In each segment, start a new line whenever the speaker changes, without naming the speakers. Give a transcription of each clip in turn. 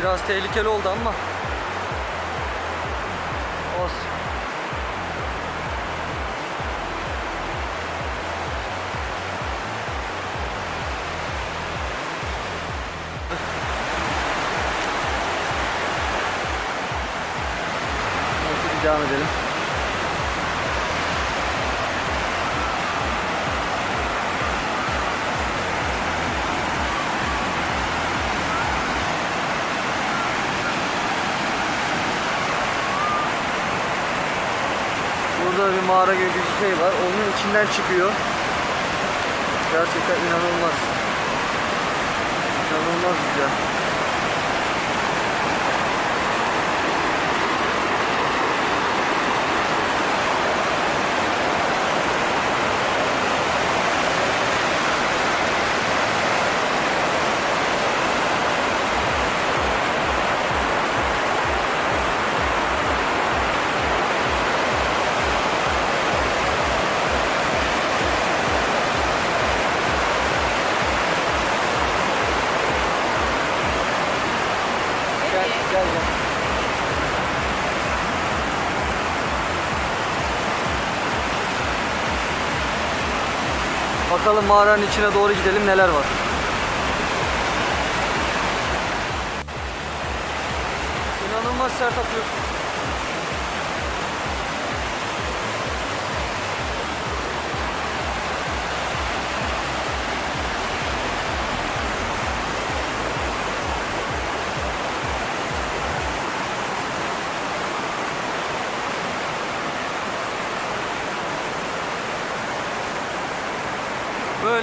Biraz tehlikeli oldu ama. Olsun. Mağara gibi bir şey var. Onun içinden çıkıyor. Gerçekten inanılmaz. İnanılmaz güzel. Bakalım mağaranın içine doğru gidelim neler var. İnanılmaz sert akıyor.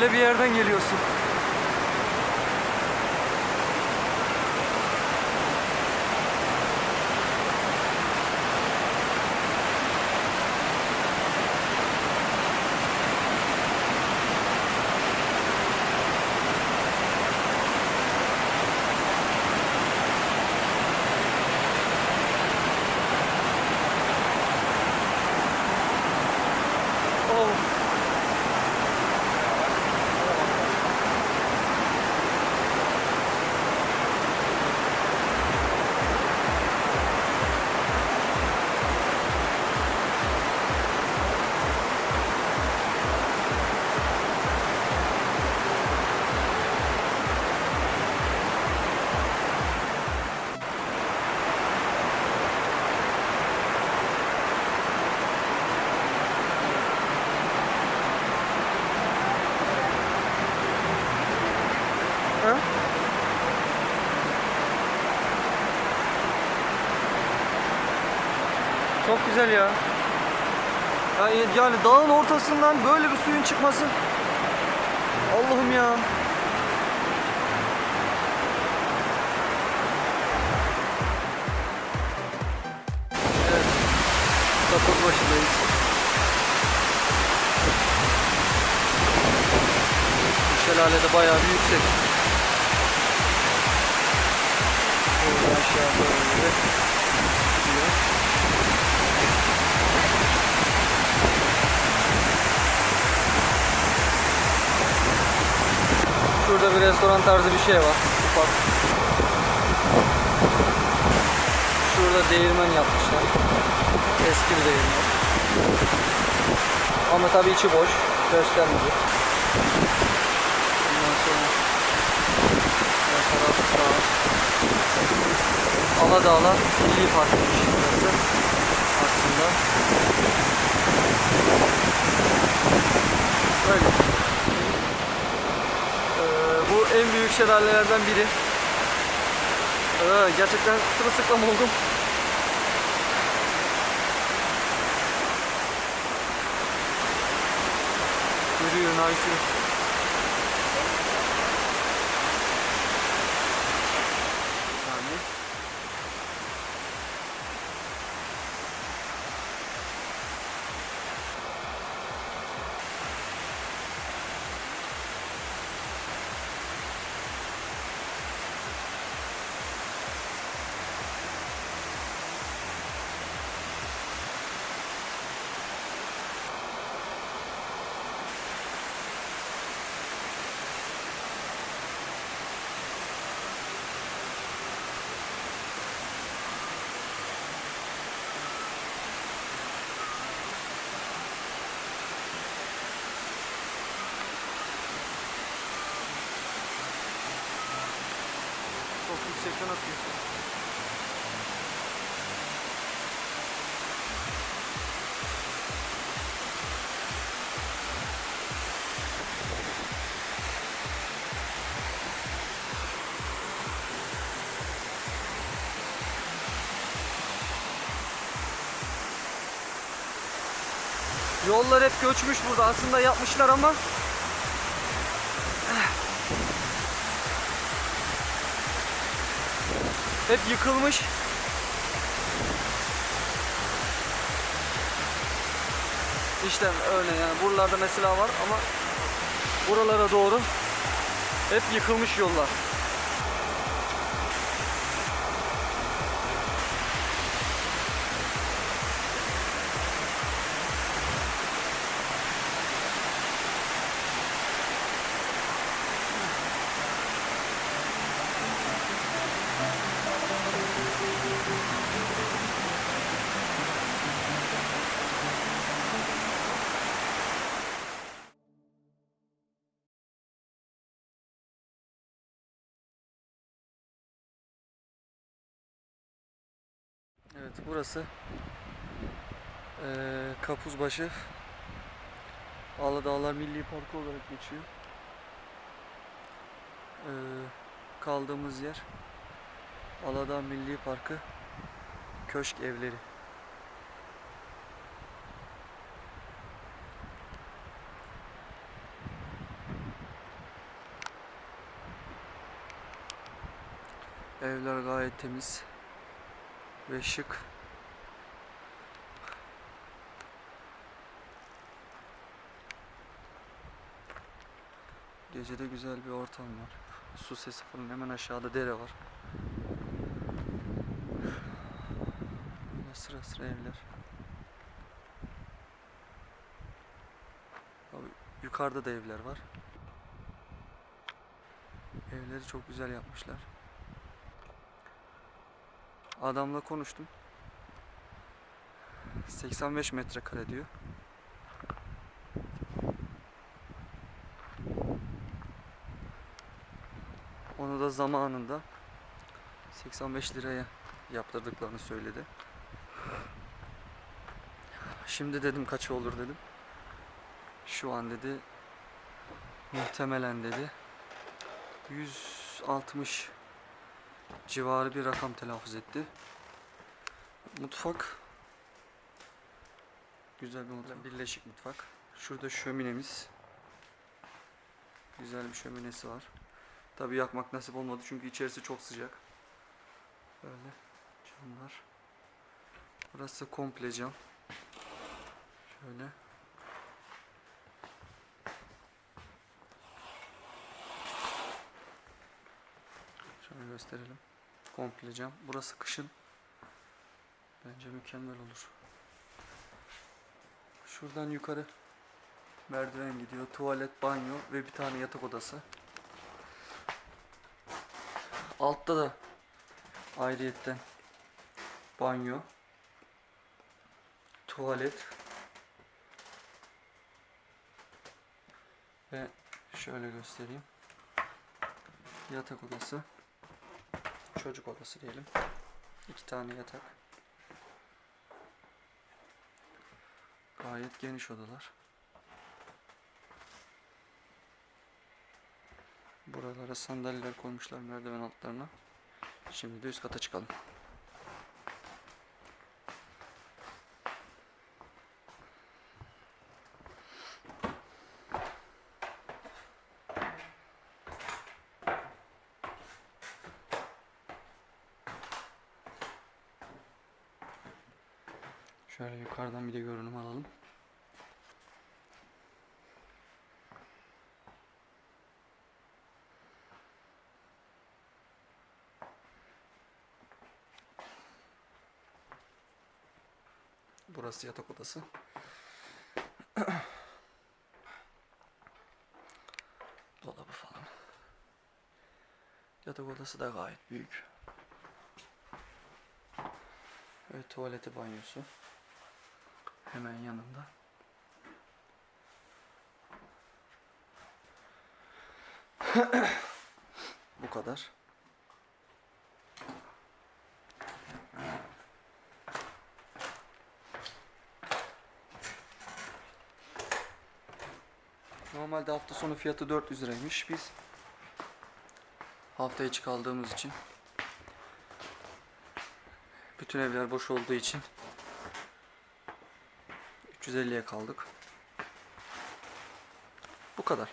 Böyle bir yerden geliyorsun. Çok güzel ya. Yani, yani dağın ortasından böyle bir suyun çıkması. Allah'ım ya. Evet. Kapı başındayız. Bu şelale de bayağı bir yüksek. Böyle aşağı doğru Şurada bir restoran tarzı bir şey var. Ufak. Şurada değirmen yapmışlar. Eski bir değirmen. Ama tabii içi boş. Göstermedi. Ondan sonra taraf dağ. Aladağlar Milli Parkı'ymış burası aslında. Böyle. Ee, bu en büyük şelalelerden biri. Ee, gerçekten sırılsıklam oldum. Yürüyor, nice. Yani. Gerçekten akıyor. Yollar hep göçmüş burada. Aslında yapmışlar ama hep yıkılmış. İşte öyle yani. Buralarda mesela var ama buralara doğru hep yıkılmış yollar. Evet burası eee Kapuzbaşı Aladağlar Milli Parkı olarak geçiyor. Eee, kaldığımız yer Aladağ Milli Parkı Köşk Evleri. Evler gayet temiz ve şık. Gecede güzel bir ortam var. Su sesi falan hemen aşağıda dere var. Böyle sıra sıra evler. Abi, yukarıda da evler var. Evleri çok güzel yapmışlar. Adamla konuştum. 85 metrekare diyor. Onu da zamanında 85 liraya yaptırdıklarını söyledi. Şimdi dedim kaç olur dedim. Şu an dedi muhtemelen dedi 160 civarı bir rakam telaffuz etti. Mutfak güzel bir mutfak. Birleşik mutfak. Şurada şöminemiz. Güzel bir şöminesi var. Tabi yakmak nasip olmadı çünkü içerisi çok sıcak. Böyle camlar. Burası komple cam. Şöyle. Şöyle gösterelim. Komple cam. Burası kışın bence mükemmel olur. Şuradan yukarı merdiven gidiyor. Tuvalet, banyo ve bir tane yatak odası. Altta da ayrıyetten banyo, tuvalet ve şöyle göstereyim. Yatak odası, çocuk odası diyelim. İki tane yatak. Gayet geniş odalar. Buralara sandalyeler koymuşlar merdiven altlarına. Şimdi de üst kata çıkalım. Şöyle yukarıdan bir de görünüm alalım. Burası yatak odası. Dolabı falan. Yatak odası da gayet büyük. Ve tuvaleti banyosu. Hemen yanında. Bu kadar. Normalde hafta sonu fiyatı 400 liraymış. Biz haftaya çıkaldığımız için bütün evler boş olduğu için 350'ye kaldık. Bu kadar.